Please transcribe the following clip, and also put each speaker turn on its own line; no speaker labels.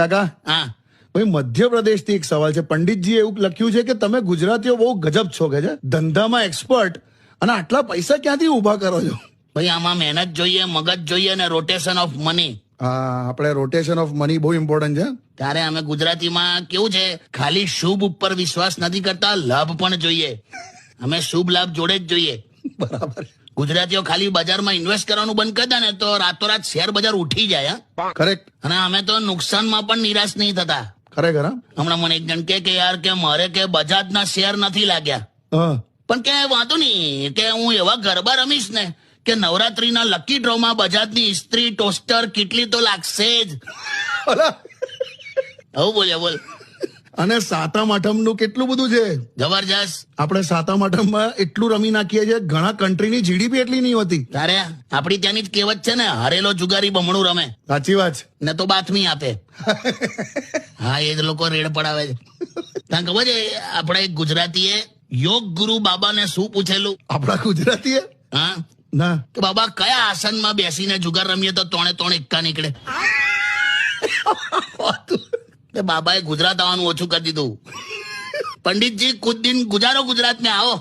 કાકા?
હા.
ભાઈ મધ્યપ્રદેશથી એક સવાલ છે. પંડિતજી એવું લખ્યું છે કે તમે ગુજરાતીઓ બહુ ગજબ છો કે છે? ધંધામાં એક્સપર્ટ અને આટલા પૈસા ક્યાંથી ઊભા કરો છો?
ભાઈ આમાં મહેનત જોઈએ મગજ જોઈએ અને રોટેશન ઓફ મની
આપણે રોટેશન ઓફ મની બહુ ઇમ્પોર્ટન્ટ છે.
ત્યારે અમે ગુજરાતીમાં કેવું છે? ખાલી શુભ ઉપર વિશ્વાસ નથી કરતા લાભ પણ જોઈએ. અમે શુભ લાભ જોડે જ જોઈએ.
બરાબર.
ગુજરાતીઓ ખાલી બજારમાં ઇન્વેસ્ટ કરવાનું બંધ કરી દે ને તો રાતોરાત શેર બજાર ઉઠી જાય
કરેક્ટ
અને અમે તો નુકસાનમાં પણ નિરાશ નહીં થતા.
ખરેખર
હમણાં મને એક જણ કે યાર કે મારે કે બજાજના શેર નથી લાગ્યા.
હા.
પણ કે વાંધો નહીં કે હું એવા ગરબા રમીશ ને કે નવરાત્રીના લકી ડ્રોમાં બજાજની ઇસ્ત્રી ટોસ્ટર કેટલી તો લાગશે જ. આવું બોલ્યા બોલ.
અને સાતમ આઠમનું કેટલું બધું છે?
જબરજસ્ત.
આપણે સાતમ આઠમમાં એટલું રમી નાખીએ છીએ ઘણા કન્ટ્રીની જીડીપી એટલી નહીં હોતી.
તારે આપણી ત્યાંની જ કહેવત છે ને હરેલો જુગારી બમણું રમે.
સાચી વાત
ને તો બાતમી આપે. હા એ જ લોકો રેડ પડાવે છે. તને ખબર છે આપણે એક ગુજરાતીએ યોગ ગુરુ બાબાને શું પૂછેલું?
આપણા ગુજરાતીએ?
હા?
ના.
કે બાબા કયા આસનમાં બેસીને જુગાર રમીએ તો ત્રણે ત્રણ એકતા નીકળે? તે બાબાએ ગુજરાત આવવાનું ઓછું કરી દીધું. પંડિતજી કુદ દિન ગુજારો ગુજરાત ને આવો.